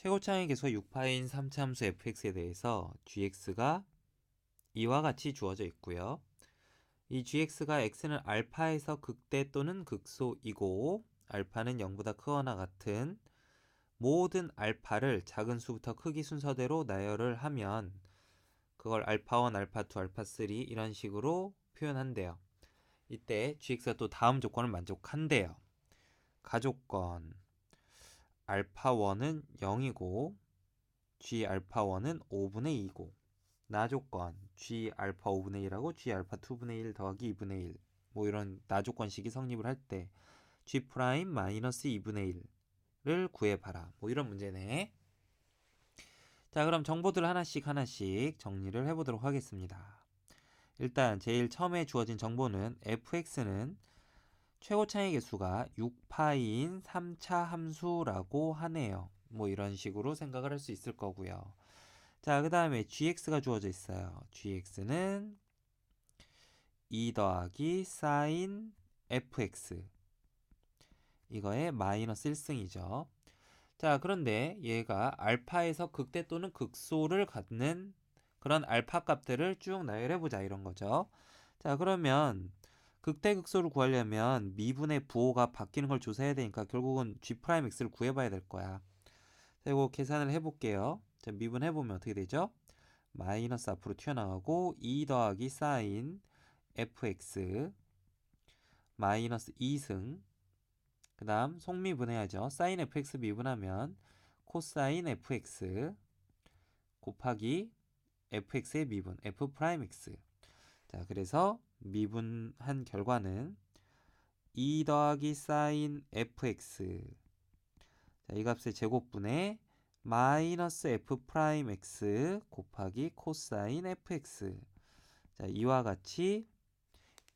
최고차의 계수가 6파인 3차 함수 fx에 대해서 gx가 이와 같이 주어져 있고요. 이 gx가 x는 알파에서 극대 또는 극소이고 알파는 0보다 크거나 같은 모든 알파를 작은 수부터 크기 순서대로 나열을 하면 그걸 알파1, 알파2, 알파3 이런 식으로 표현한대요. 이때 gx가 또 다음 조건을 만족한대요. 가조건 알파1은 0이고 g 알파1은 5분의 2고 나조건 g 알파 5분의 1하고 g 알파 2분의 1 더하기 2분의 1 뭐 이런 나조건식이 성립을 할 때 g 프라임 마이너스 2분의 1을 구해봐라. 뭐 이런 문제네. 자 그럼 정보들 하나씩 하나씩 정리를 해보도록 하겠습니다. 일단 제일 처음에 주어진 정보는 fx는 최고 차의 개수가 6파인 3차 함수라고 하네요. 뭐 이런 식으로 생각을 할 수 있을 거고요. 자, 그 다음에 gx가 주어져 있어요. gx는 2 더하기 사인 fx 이거의 마이너스 1승이죠. 자, 그런데 얘가 알파에서 극대 또는 극소를 갖는 그런 알파 값들을 쭉 나열해 보자 이런 거죠. 자, 그러면 극대극소를 구하려면 미분의 부호가 바뀌는 걸 조사해야 되니까 결국은 g'x를 구해봐야 될 거야. 자, 이거 계산을 해볼게요. 자, 미분해보면 어떻게 되죠? 마이너스 앞으로 튀어나가고 2 더하기 사인 fx 마이너스 2승 그 다음 속미분해야죠. 사인 fx 미분하면 코사인 fx 곱하기 fx의 미분 f 프라임 x 자 그래서 미분한 결과는 2 더하기 사인 fx 자, 이 값의 제곱분의 마이너스 f 프라임 x 곱하기 코사인 fx 자, 이와 같이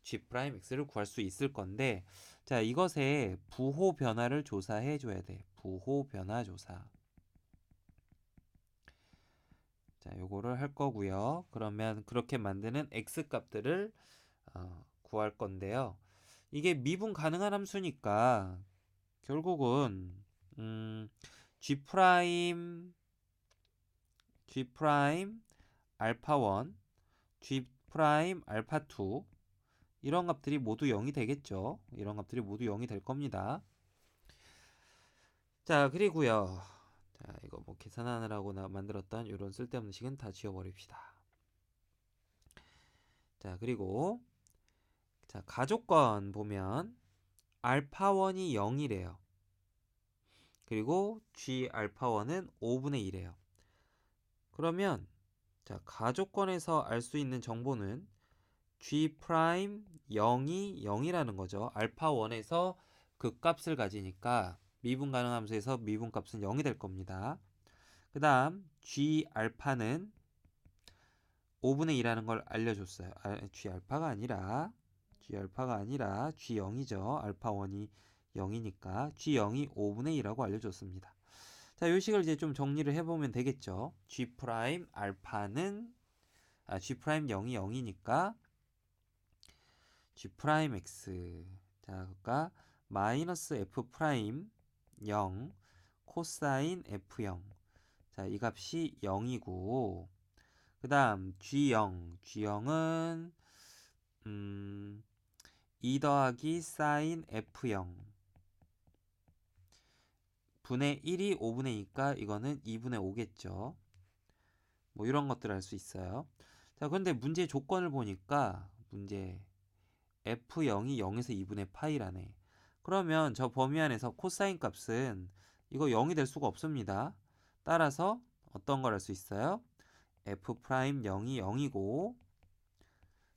g 프라임 x를 구할 수 있을 건데 자, 이것의 부호 변화를 조사해 줘야 돼. 부호 변화 조사. 자, 요거를 할 거고요. 그러면 그렇게 만드는 x 값들을 어, 구할 건데요. 이게 미분 가능한 함수니까 결국은 음, g 프라임 g 프라임 알파 1, g 프라임 알파 2 이런 값들이 모두 0이 되겠죠. 이런 값들이 모두 0이 될 겁니다. 자, 그리고요. 자, 이거 뭐 계산하느라고 나 만들었던 이런 쓸데없는 식은 다 지워버립시다. 자, 그리고 자, 가족권 보면 알파1이 0이래요. 그리고 g 알파1은 5분의 1이에요. 그러면 자, 가족권에서 알 수 있는 정보는 g 프라임 0이 0이라는 거죠. 알파 1에서 그 값을 가지니까 미분 가능 함수에서 미분 값은 0이 될 겁니다. 그 다음 g 알파는 5분의 2라는 걸 알려줬어요. 아, g 알파가 아니라 g 알파가 아니라 g0이죠. 알파 1이 0이니까 g0이 5분의 2라고 알려줬습니다. 자, 요 식을 이제 좀 정리를 해보면 되겠죠. g 프라임 알파는 아, g 프라임 0이 0이니까 g 프라임 x 자, 그러니까 마이너스 f 프라임 0 코사인 f0 자, 이 값이 0이고 그 다음 g0 g0은 음 2 더하기 사인 F0 분의 1이 5분의 2니까 이거는 2분의 5겠죠. 뭐 이런 것들 알 수 있어요. 자, 그런데 문제 조건을 보니까 문제 F0이 0에서 2분의 파이라네. 그러면 저 범위 안에서 코사인 값은 이거 0이 될 수가 없습니다. 따라서 어떤 걸알수 있어요? F 프라임 0이 0이고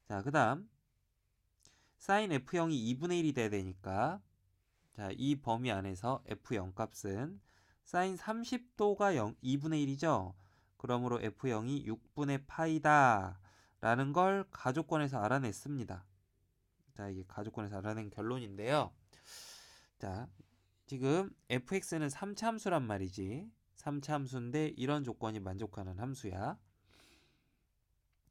자, 그 다음 사인 F0이 2분의 1이 돼야 되니까 자, 이 범위 안에서 F0 값은 사인 30도가 0, 2분의 1이죠. 그러므로 F0이 6분의 파이다 라는 걸 가족권에서 알아냈습니다. 자, 이게 가족권에서 알아낸 결론인데요. 자, 지금 fx는 3차 함수란 말이지. 3차 함수인데 이런 조건이 만족하는 함수야.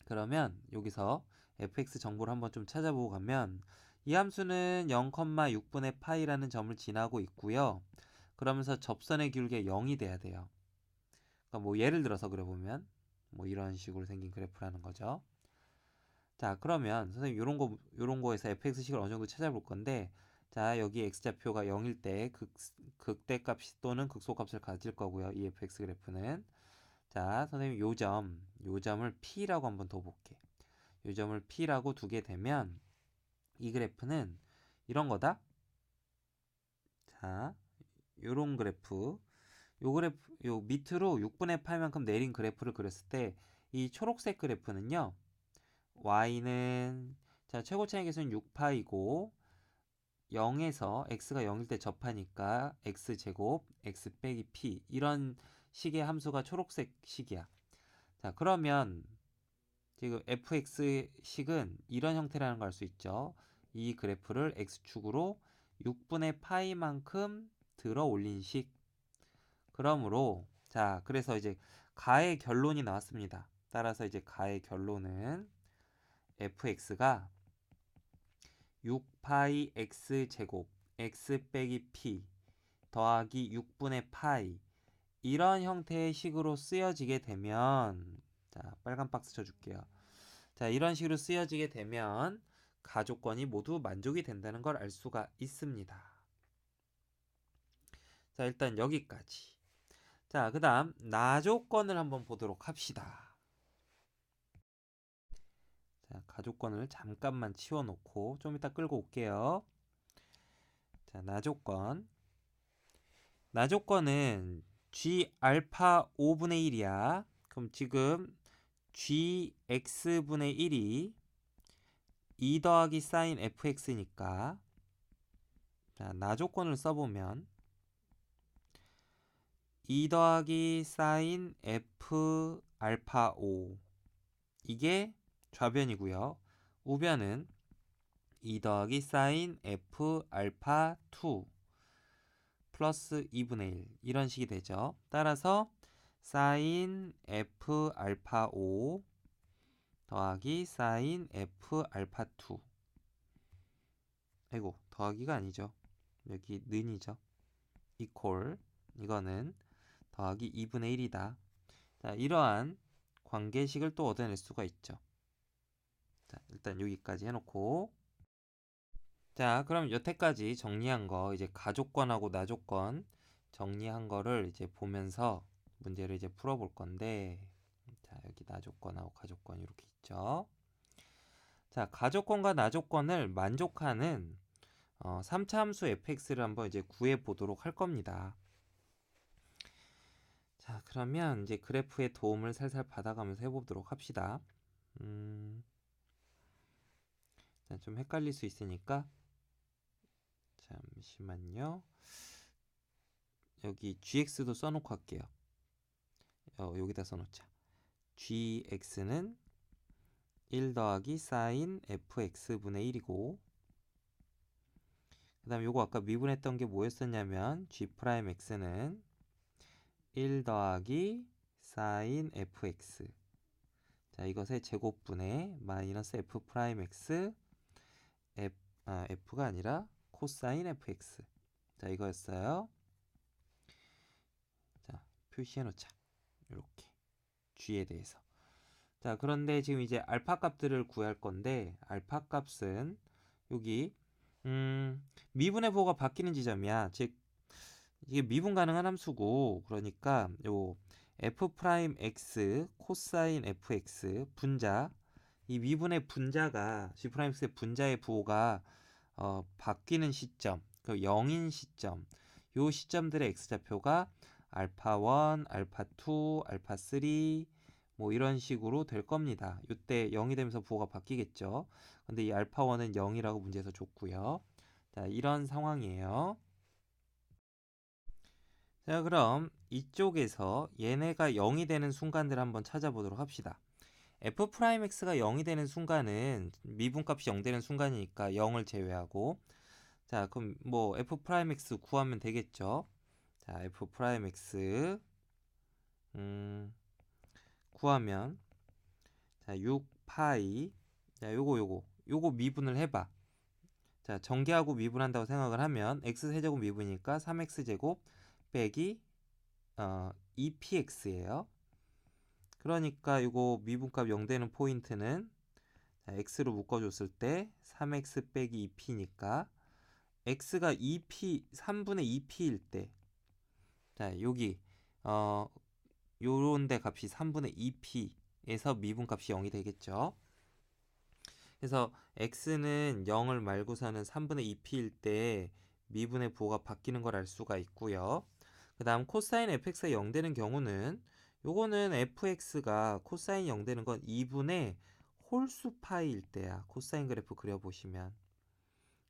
그러면 여기서 fx 정보를 한번 좀 찾아보고 가면 이 함수는 0,6분의 파이라는 점을 지나고 있고요. 그러면서 접선의 기울기가 0이 돼야 돼요. 그러니까 뭐 예를 들어서 그래 보면 뭐 이런 식으로 생긴 그래프라는 거죠. 자, 그러면 선생님 요런 거 요런 거에서 fx식을 어느 정도 찾아볼 건데 자, 여기 x좌표가 0일 때 극, 극대값 또는 극소값을 가질 거고요. 이 fx 그래프는 자, 선생님 요 점, 요 점을 p라고 한번 더 볼게. 요 점을 p라고 두게 되면 이 그래프는 이런 거다. 자, 요런 그래프. 요 그래프 요 밑으로 6분의 8만큼 내린 그래프를 그렸을 때 이 초록색 그래프는요. y는 자, 최고 차이 계수는 6파이고 0에서 x가 0일 때 접하니까 x제곱 x 빼기 p 이런 식의 함수가 초록색 식이야. 자, 그러면 지금 fx식은 이런 형태라는 걸 알 수 있죠. 이 그래프를 x축으로 6분의 파이만큼 들어 올린 식. 그러므로 자, 그래서 이제 가의 결론이 나왔습니다. 따라서 이제 가의 결론은 fx가 6파이 x 제곱 x 빼기 p 더하기 6분의 파이 이런 형태의 식으로 쓰여지게 되면 자 빨간 박스 쳐줄게요. 자 이런 식으로 쓰여지게 되면 가족권이 모두 만족이 된다는 걸 알 수가 있습니다. 자 일단 여기까지. 자 그 다음 나조건을 한번 보도록 합시다. 자, 가족권을 잠깐만 치워놓고 좀 이따 끌고 올게요. 자, 나조건. 나조건은 g 알파 5분의 1이야. 그럼 지금 g x분의 1이 2 더하기 사인 fx니까 자, 나조건을 써보면 2 더하기 사인 f 알파 5 이게 좌변이고요. 우변은 2 더하기 사인 f 알파 2 플러스 2분의 1 이런 식이 되죠. 따라서 사인 f 알파 5 더하기 사인 f 알파 2 아이고 더하기가 아니죠. 여기 는이죠. 이퀄 이거는 더하기 2분의 1이다. 자, 이러한 관계식을 또 얻어낼 수가 있죠. 자, 일단 여기까지 해놓고 자, 그럼 여태까지 정리한 거 이제 가족권하고 나조건 정리한 거를 이제 보면서 문제를 이제 풀어볼 건데 자, 여기 나조건하고 가족권 이렇게 있죠. 자, 가족권과 나조건을 만족하는 어, 3차 함수 fx를 한번 이제 구해 보도록 할 겁니다. 자, 그러면 이제 그래프의 도움을 살살 받아가면서 해보도록 합시다. 음... 자, 좀 헷갈릴 수 있으니까 잠시만요. 여기 gx도 써놓고 할게요. 어, 여기다 써놓자. gx는 1 더하기 사인 fx분의 1이고 그 다음 요거 아까 미분했던 게 뭐였었냐면 g'x는 1 더하기 사인 fx 자 이것의 제곱분의 마이너스 f'x F, 아, F가 아니라 코사인 fx. 자, 이거였어요. 자, 표시해 놓자. 이렇게. g에 대해서. 자, 그런데 지금 이제 알파 값들을 구할 건데 알파 값은 여기 음, 미분의 부호가 바뀌는 지점이야. 즉 이게 미분 가능한 함수고 그러니까 요 f 프라임 x 코사인 fx 분자 이 미분의 분자가 G 프라임스의 분자의 부호가 어, 바뀌는 시점, 그 0인 시점, 요 시점들의 x좌표가 알파 1, 알파 2, 알파 3, 뭐 이런 식으로 될 겁니다. 이때 0이 되면서 부호가 바뀌겠죠. 근데 이 알파 1은 0이라고 문제에서 줬고요. 자, 이런 상황이에요. 자, 그럼 이쪽에서 얘네가 0이 되는 순간들 한번 찾아보도록 합시다. F'x가 0이 되는 순간은 미분값이 0 되는 순간이니까 0을 제외하고. 자 그럼 뭐 f'x 구하면 되겠죠? 자 f'x 음 구하면 자 6파이 자 요거 요거 요거 미분을 해봐. 자 전개하고 미분한다고 생각을 하면 x 세제곱 미분이니까 3x제곱 빼기 어 2px예요. 그러니까 이거 미분값 0 되는 포인트는 자, x로 묶어줬을 때 3x 빼기 2p니까 x가 2p 3분의 2p일 때 자, 여기 어 요런데 값이 3분의 2p에서 미분값이 0이 되겠죠. 그래서 x는 0을 말고서는 3분의 2p일 때 미분의 부호가 바뀌는 걸 알 수가 있고요. 그 다음 코사인 fx가 0 되는 경우는 요거는 fx가 코사인 0 되는 건 2분의 홀수 파이일 때야. 코사인 그래프 그려보시면.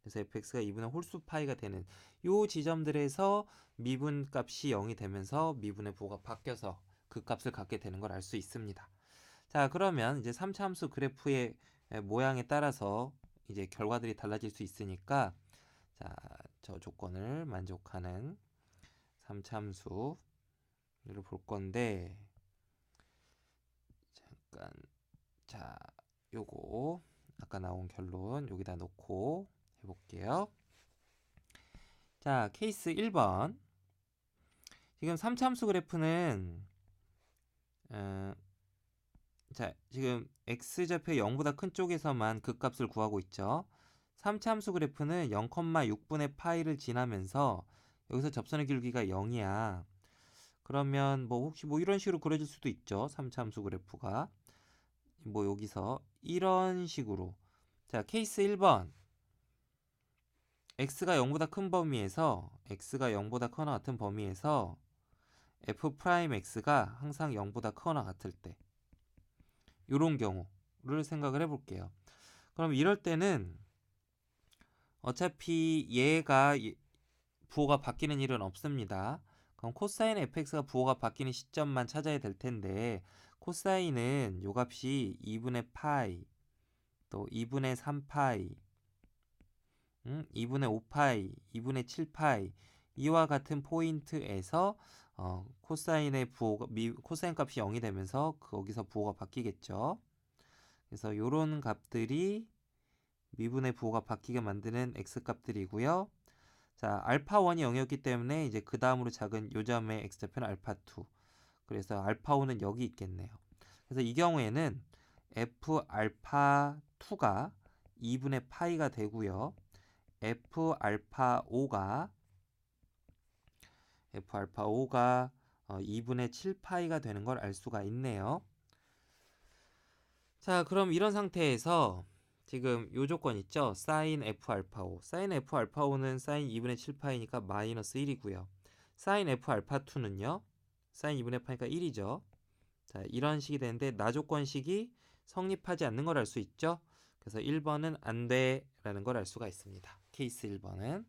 그래서 fx가 2분의 홀수 파이가 되는 요 지점들에서 미분 값이 0이 되면서 미분의 부호가 바뀌어서 그 값을 갖게 되는 걸 알 수 있습니다. 자, 그러면 이제 3차 함수 그래프의 모양에 따라서 이제 결과들이 달라질 수 있으니까 자, 저 조건을 만족하는 3차 함수를 볼 건데 잠깐 자, 요거 아까 나온 결론 여기다 놓고 해볼게요. 자, 케이스 1번. 지금 3참수 그래프는 어, 자, 지금 x좌표 0보다 큰 쪽에서만 극값을 구하고 있죠. 3참수 그래프는 0,6분의 파이를 지나면서 여기서 접선의 길기가 0이야. 그러면 뭐 혹시 뭐 이런 식으로 그려질 수도 있죠. 3참수 그래프가. 뭐 여기서 이런 식으로 자 케이스 1번 x가 0보다 큰 범위에서 x가 0보다 크거나 같은 범위에서 f 프라임 x가 항상 0보다 크거나 같을 때 요런 경우를 생각을 해볼게요. 그럼 이럴 때는 어차피 얘가 부호가 바뀌는 일은 없습니다. 그럼 코사인 fx가 부호가 바뀌는 시점만 찾아야 될 텐데 코사인은 요 값이 2분의 파이 또 2분의 3파이 음, 2분의 5파이 2분의 7파이 이와 같은 포인트에서 어, 코사인의 부호가 미, 코사인 값이 0이 되면서 거기서 부호가 바뀌겠죠. 그래서 요런 값들이 미분의 부호가 바뀌게 만드는 x 값들이고요. 자, 알파 1이 0이었기 때문에 이제 그 다음으로 작은 요 점의 x좌표는 알파 2. 그래서 알파 5는 여기 있겠네요. 그래서 이 경우에는 f 알파 2가 2분의 파이가 되고요. f 알파 5가 f 알파 5가 2분의 7 파이가 되는 걸 알 수가 있네요. 자, 그럼 이런 상태에서 지금 요 조건 있죠? 사인 f 알파 5. 사인 f 알파 5는 사인 2분의 7 파이니까 마이너스 1이고요. 사인 f 알파 2는요? 사인 2분의 파이가 1이죠. 자, 이런 식이 되는데 나조건식이 성립하지 않는 걸 알 수 있죠. 그래서 1번은 안 돼라는 걸 알 수가 있습니다. 케이스 1번은.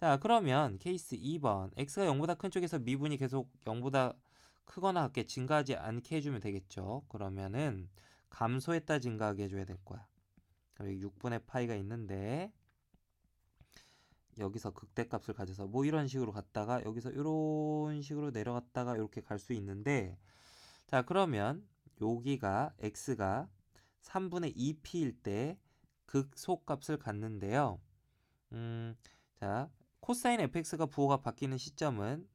자, 그러면 케이스 2번. x가 0보다 큰 쪽에서 미분이 계속 0보다 크거나 같게 증가하지 않게 해주면 되겠죠. 그러면은 감소했다 증가하게 해줘야 될 거야. 여기 6분의 파이가 있는데 여기서 극대값을 가져서 뭐 이런 식으로 갔다가 여기서 이런 식으로 내려갔다가 이렇게 갈 수 있는데 자 그러면 여기가 x가 3분의 2p일 때 극소값을 갖는데요. 음, 자 코사인 fx가 부호가 바뀌는 시점은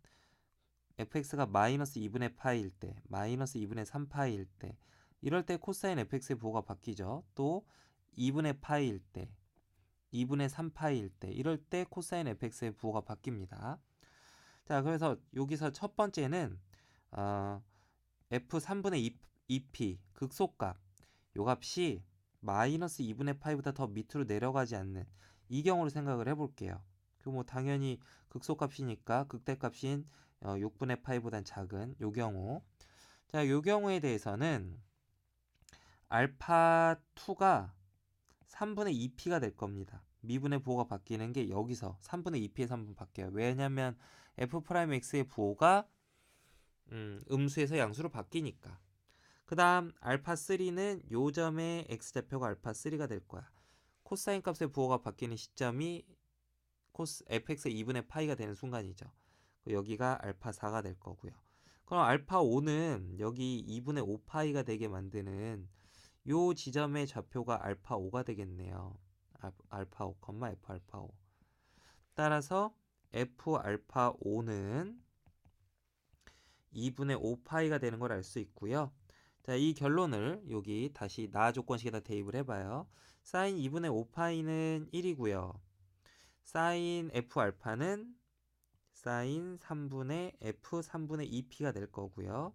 fx가 마이너스 2분의 파일 때, 마이너스 2분의 3파일 때, 이럴 때 코사인 fx의 부호가 바뀌죠. 또 2분의 파일 때, 2분의 3파일 때 이럴 때 코사인 fx의 부호가 바뀝니다. 자, 그래서 여기서 첫 번째는 어, f 3분의 2, p 극소값 요 값이 마이너스 2분의 파이보다 더 밑으로 내려가지 않는 이 경우를 생각을 해볼게요. 그 뭐 당연히 극소값이니까 극대값인 어, 6분의 파이보단 작은 요 경우 자, 요 경우에 대해서는 알파 2가 3분의 2p가 될 겁니다. 미분의 부호가 바뀌는 게 여기서 3분의 2p에서 한번 바뀌어요. 왜냐면 f'x의 부호가 음, 음수에서 양수로 바뀌니까. 그 다음 알파 3는 요 점의 x좌표가 알파 3가 될 거야. 코사인 값의 부호가 바뀌는 시점이 코스 fx의 2분의 파이가 되는 순간이죠. 여기가 알파 4가 될 거고요. 그럼 알파 5는 여기 2분의 5파이가 되게 만드는 요 지점의 좌표가 알파 5가 되겠네요. 알파 5, F 알파 5. 따라서 F 알파 5는 2분의 5파이가 되는 걸 알 수 있고요. 자, 이 결론을 여기 다시 나 조건식에다 대입을 해봐요. 사인 2분의 5파이는 1이고요. 사인 f 알파는 사인 3분의 f 3분의 2p가 될 거고요.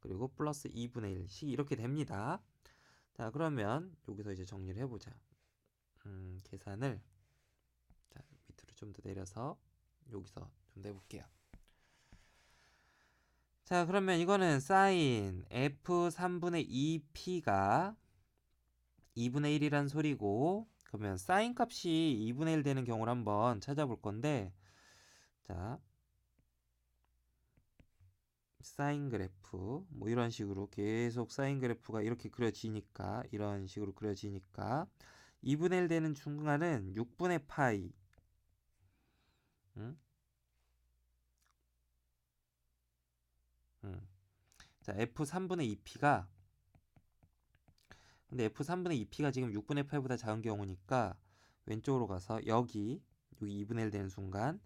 그리고 플러스 2분의 1씩 이렇게 됩니다. 자, 그러면 여기서 이제 정리를 해보자. 음, 계산을 자, 밑으로 좀 더 내려서 여기서 좀 내볼게요. 자, 그러면 이거는 사인 f 3분의 2p가 2분의 1이란 소리고 그러면 사인 값이 2분의 1 되는 경우를 한번 찾아볼 건데 자 사인 그래프 뭐 이런 식으로 계속 사인 그래프가 이렇게 그려지니까 이런 식으로 그려지니까 2분의 1 되는 중간은 6분의 파이 음? 음. 자 f 3분의 2p가 근데 f 3분의 2p가 지금 6분의 8보다 작은 경우니까 왼쪽으로 가서 여기 여기 2분의 1 되는 순간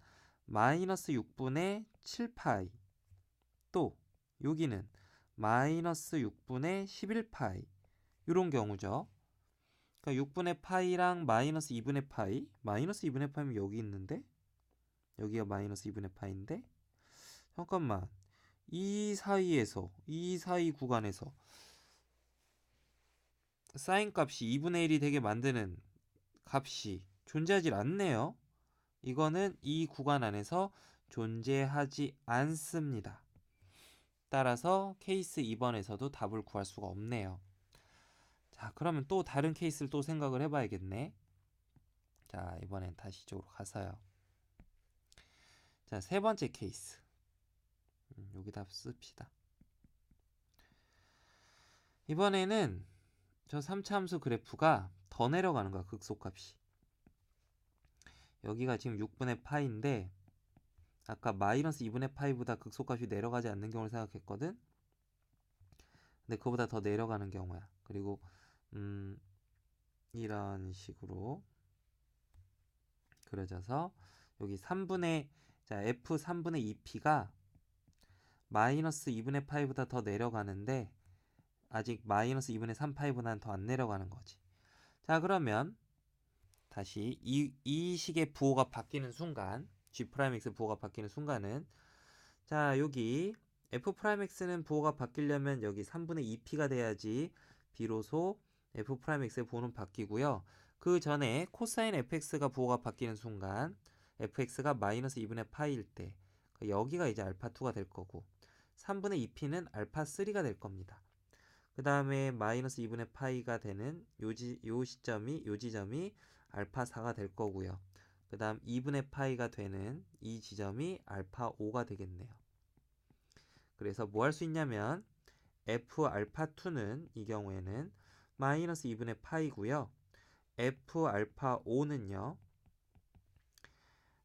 마이너스 6분의 7파이 또 여기는 마이너스 6분의 11파이 이런 경우죠. 그러니까 6분의 파이랑 마이너스 2분의 파이 마이너스 2분의 파이면 여기 있는데 여기가 마이너스 2분의 파이인데 잠깐만 이 사이에서 이 사이 구간에서 사인 값이 2분의 1이 되게 만드는 값이 존재하지 않네요. 이거는 이 구간 안에서 존재하지 않습니다. 따라서 케이스 2번에서도 답을 구할 수가 없네요. 자, 그러면 또 다른 케이스를 또 생각을 해봐야겠네. 자, 이번엔 다시 이쪽으로 가서요. 자, 세 번째 케이스. 음, 여기다 씁시다. 이번에는 저 3차 함수 그래프가 더 내려가는 거야, 극소값이. 여기가 지금 6분의 파인데 아까 마이너스 2분의 파이보다 극소값이 내려가지 않는 경우를 생각했거든. 근데 그보다 더 내려가는 경우야. 그리고 음 이런 식으로 그려져서 여기 3분의 자 f 3분의 2p가 마이너스 2분의 파이보다 더 내려가는데 아직 마이너스 2분의 3파이보다는 더 안 내려가는 거지. 자 그러면 다시 이, 이 식의 부호가 바뀌는 순간 G'X 부호가 바뀌는 순간은 자 여기 F'X는 부호가 바뀌려면 여기 3분의 2P가 돼야지 비로소 F'X의 부호는 바뀌고요. 그 전에 코사인 fx가 부호가 바뀌는 순간 fx가 마이너스 2분의 파이일 때 여기가 이제 알파2가 될 거고 3분의 2p는 알파3가 될 겁니다. 그 다음에 마이너스 2분의 파이가 되는 요, 지, 요 시점이 요 지점이 알파 4가 될 거고요. 그 다음 2분의 파이가 되는 이 지점이 알파 5가 되겠네요. 그래서 뭐 할 수 있냐면 f 알파 2는 이 경우에는 마이너스 2분의 파이고요. f 알파 5는요.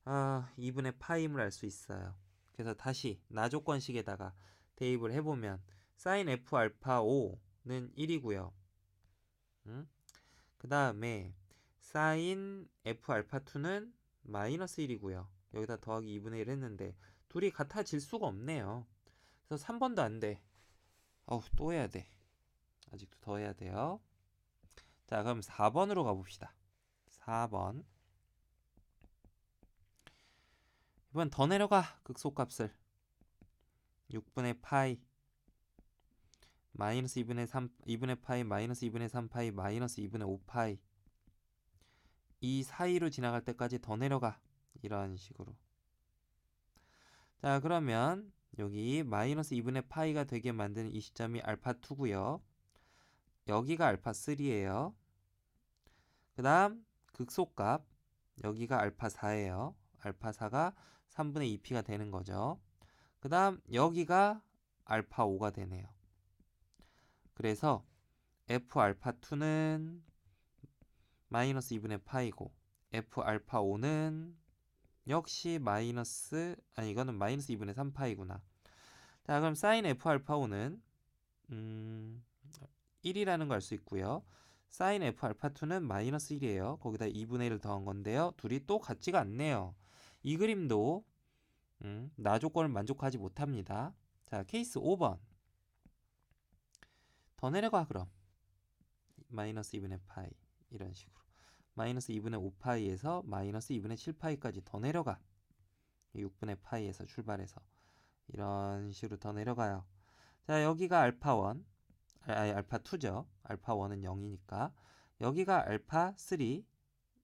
아, 2분의 파임을 알 수 있어요. 그래서 다시 나 조건식에다가 대입을 해보면 사인 f 알파 5는 1이고요. 음? 그 다음에 사인 f 알파 2는 마이너스 1이고요. 여기다 더하기 2분의 1 했는데 둘이 같아질 수가 없네요. 그래서 3번도 안 돼. 어우 또 해야 돼. 아직도 더 해야 돼요. 자 그럼 4번으로 가봅시다. 4번. 이번 더 내려가 극소값을. 6분의 파이 마이너스 2분의 3 2분의 파이 마이너스 2분의 3 파이 마이너스 2분의 5 파이. 이 사이로 지나갈 때까지 더 내려가. 이런 식으로. 자 그러면 여기 마이너스 2분의 파이가 되게 만드는 이 시점이 알파 2고요 여기가 알파 3예요. 그 다음 극소값 여기가 알파 4예요. 알파 4가 3분의 2p가 되는 거죠. 그 다음 여기가 알파 5가 되네요. 그래서 f 알파 2는 마이너스 2분의 파이고 f 알파 5는 역시 마이너스 아니 이거는 마이너스 2분의 3파이구나. 자 그럼 사인 f 알파 5는 음 1이라는 걸 알 수 있고요 사인 f 알파 2는 마이너스 1이에요 거기다 2분의 1을 더한 건데요 둘이 또 같지가 않네요 이 그림도 음, 나 조건을 만족하지 못합니다 자, 케이스 5번. 더 내려가 그럼. 마이너스 2분의 파이 이런 식으로. 마이너스 2분의 5파이에서 마이너스 2분의 7파이까지 더 내려가. 6분의 파이에서 출발해서 이런 식으로 더 내려가요. 자, 여기가 알파 1, 아니 알파 2죠. 알파 1은 0이니까. 여기가 알파 3,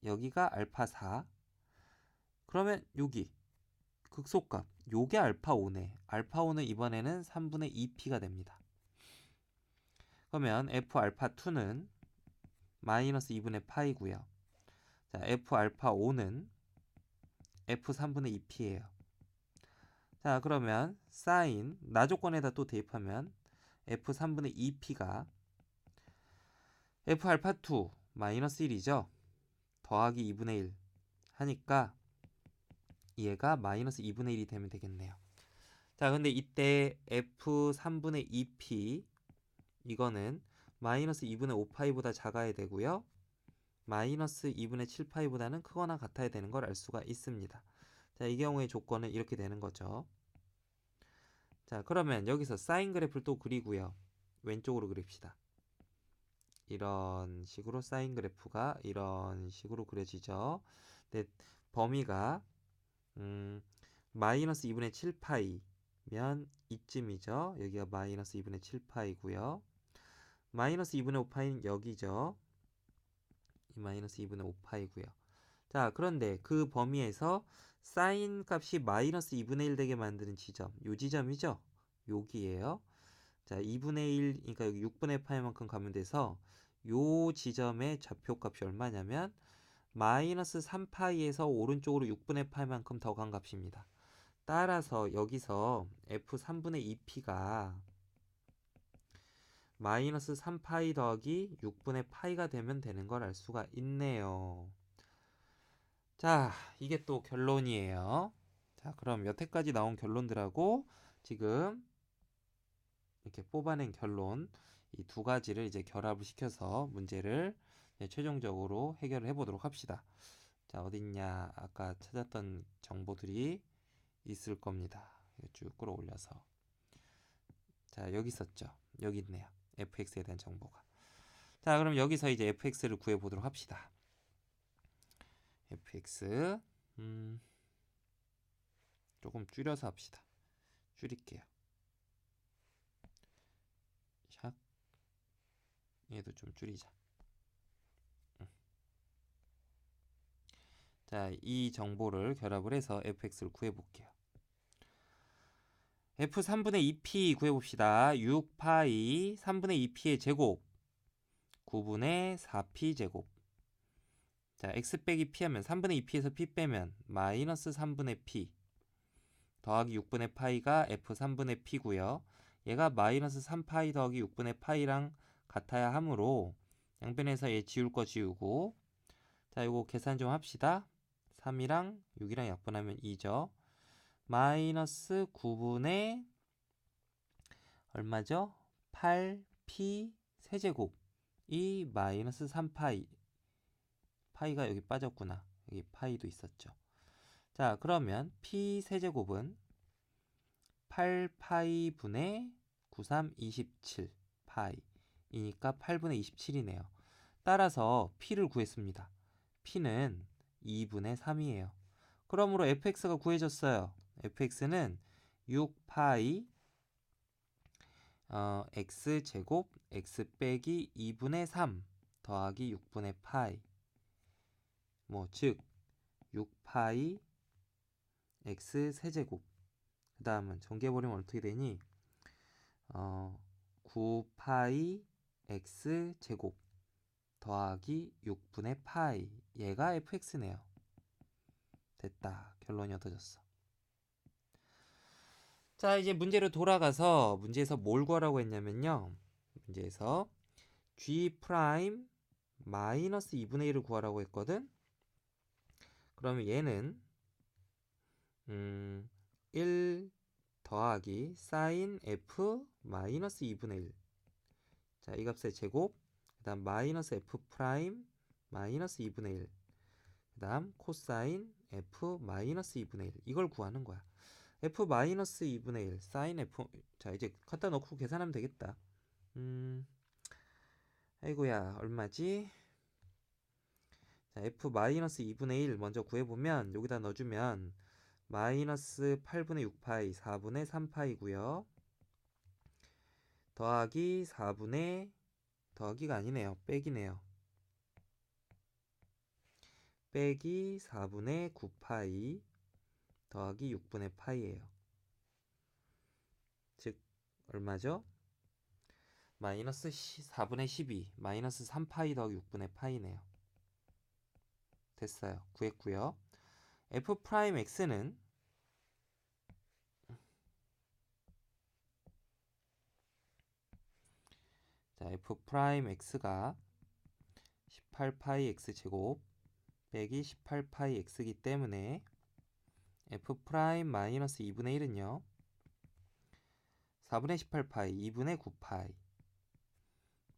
여기가 알파 4. 그러면 여기 극소값 요게 알파 5네. 알파 5는 이번에는 3분의 2p가 됩니다. 그러면 f 알파 2는 마이너스 2분의 파이고요. 자, f 알파 5는 f 3분의 2p예요. 자, 그러면 사인 나 조건에다 또 대입하면 f 3분의 2p가 f 알파 2 마이너스 1이죠. 더하기 2분의 1 하니까 얘가 마이너스 2분의 1이 되면 되겠네요. 자, 근데 이때 f 3분의 2p 이거는 마이너스 2분의 5파이보다 작아야 되고요. 마이너스 2분의 7파이보다는 크거나 같아야 되는 걸 알 수가 있습니다. 자, 이 경우의 조건은 이렇게 되는 거죠. 자, 그러면 여기서 사인 그래프를 또 그리고요. 왼쪽으로 그립시다. 이런 식으로 사인 그래프가 이런 식으로 그려지죠. 네, 범위가 음, 마이너스 2분의 7파이면 이쯤이죠. 여기가 마이너스 2분의 7파이고요. 마이너스 2분의 5파이는 여기죠. 이 마이너스 2분의 5파이고요. 자, 그런데 그 범위에서 사인 값이 마이너스 2분의 1 되게 만드는 지점, 요 지점이죠. 여기에요. 자, 2분의 1, 그러니까 여기 6분의 파이만큼 가면 돼서 요 지점의 좌표값이 얼마냐면 마이너스 3파이에서 오른쪽으로 6분의 파이만큼 더 간 값입니다. 따라서 여기서 f 3분의 2p가 마이너스 3파이 더하기 6분의 파이가 되면 되는 걸 알 수가 있네요. 자, 이게 또 결론이에요. 자, 그럼 여태까지 나온 결론들하고 지금 이렇게 뽑아낸 결론 이 두 가지를 이제 결합을 시켜서 문제를 최종적으로 해결을 해보도록 합시다. 자, 어딨냐? 아까 찾았던 정보들이 있을 겁니다. 쭉 끌어올려서. 자, 여기 있었죠. 여기 있네요. fx에 대한 정보가. 자, 그럼 여기서 이제 fx를 구해 보도록 합시다. Fx 음, 조금 줄여서 합시다. 줄일게요. 샥 얘도 좀 줄이자. 음. 자, 이 정보를 결합을 해서 fx를 구해 볼게요. f 3분의 2p 구해봅시다. 6파이 3분의 2p의 제곱 9분의 4p 제곱 자 x 빼기 p 하면 3분의 2p에서 p 빼면 마이너스 3분의 p 더하기 6분의 파이가 f 3분의 p고요. 얘가 마이너스 3파이 더하기 6분의 파이랑 같아야 하므로 양변에서 얘 지울 거 지우고 자 이거 계산 좀 합시다. 3이랑 6이랑 약분하면 2죠. 마이너스 9분의 얼마죠? 8p 세제곱이 마이너스 3파이 파이가 여기 빠졌구나. 여기 파이도 있었죠. 자 그러면 p 세제곱은 8파이 분의 93, 27 파이이니까 8분의 27이네요. 따라서 p를 구했습니다. p는 2분의 3이에요. 그러므로 fx가 구해졌어요. fx는 6파이 어, x 제곱 x 빼기 2분의 3 더하기 6분의 파이 뭐 즉 6파이 x 세제곱. 그 다음은 전개해버리면 어떻게 되니? 어, 9파이 x 제곱 더하기 6분의 파이. 얘가 fx네요. 됐다. 결론이 얻어졌어? 자, 이제 문제로 돌아가서 문제에서 뭘 구하라고 했냐면요. 문제에서 g 프라임 마이너스 2분의 1을 구하라고 했거든. 그러면 얘는 음, 1 더하기 사인 f 마이너스 2분의 1. 자, 이 값의 제곱. 그다음 마이너스 f 프라임 마이너스 2분의 1. 그다음 코사인 f 마이너스 2분의 1. 이걸 구하는 거야. f 마이너스 2분의 1 사인 f 자 이제 갖다 넣고 계산하면 되겠다 음 아이고야 얼마지 자 f 마이너스 2분의 1 먼저 구해보면 여기다 넣어주면 마이너스 8분의 6파이 4분의 3파이고요 더하기 4분의 더하기가 아니네요 빼기네요 빼기 4분의 9파이 더하기 6분의 파이예요. 즉 얼마죠? 마이너스 4분의 12 마이너스 3파이 더하기 6분의 파이네요. 됐어요. 구했고요. f 프라임 x는 자 f 프라임 x가 18파이 x 제곱 빼기 18파이 x이기 때문에 f 프라임 마이너스 2분의 1은요. 4분의 18파이 2분의 9파이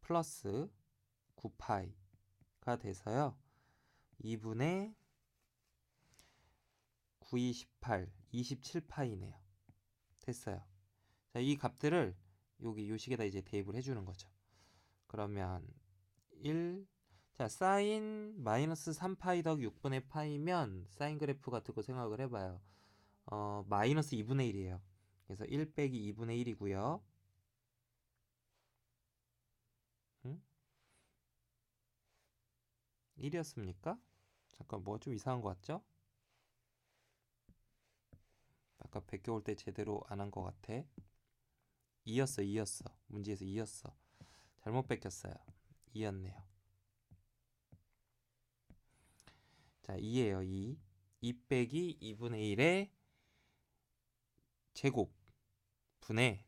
플러스 9파이가 돼서요. 2분의 9, 28, 27파이네요. 됐어요. 자, 이 값들을 여기 요식에다 이제 대입을 해주는 거죠. 그러면 1, 자, 사인 마이너스 3파이 더하기 6분의 파이면 사인 그래프 같은 거 생각을 해봐요. 어, 마이너스 2분의 1이에요. 그래서 1 빼기 2분의 1이고요. 1이었습니까? 잠깐 뭐 좀 이상한 것 같죠? 아까 베껴올 때 제대로 안 한 것 같아. 2였어, 2였어. 문제에서 2였어. 잘못 뺏겼어요. 2였네요. 자, 2예요, 2. 2 빼기 2분의 1의 제곱 분의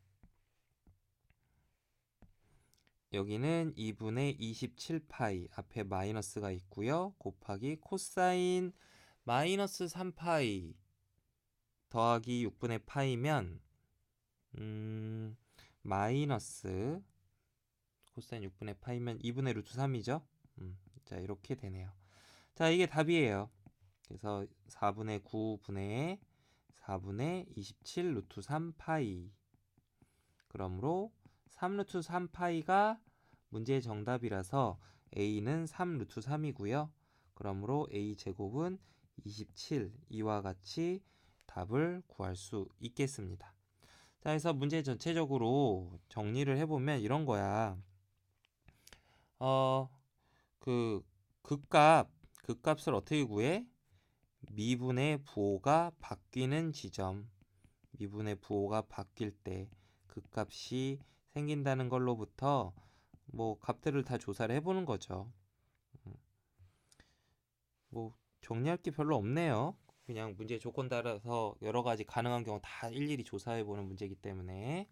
여기는 2분의 27파이 앞에 마이너스가 있고요. 곱하기 코사인 마이너스 3파이 더하기 6분의 파이면 음, 마이너스 코사인 6분의 파이면 2분의 루트 3이죠. 음, 자 이렇게 되네요. 자 이게 답이에요. 그래서 4분의 9분의 4분의 27 루트 3 파이 그러므로 3 루트 3파이가 문제의 정답이라서 a는 3 루트 3이고요. 그러므로 a 제곱은 27 이와 같이 답을 구할 수 있겠습니다. 자, 그래서 문제 전체적으로 정리를 해보면 이런 거야. 어, 그 극값, 극값을 어떻게 구해? 미분의 부호가 바뀌는 지점, 미분의 부호가 바뀔 때그 값이 생긴다는 걸로부터 뭐 값들을 다 조사를 해보는 거죠. 음. 뭐 정리할 게 별로 없네요. 그냥 문제 조건 따라서 여러 가지 가능한 경우 다 일일이 조사해 보는 문제이기 때문에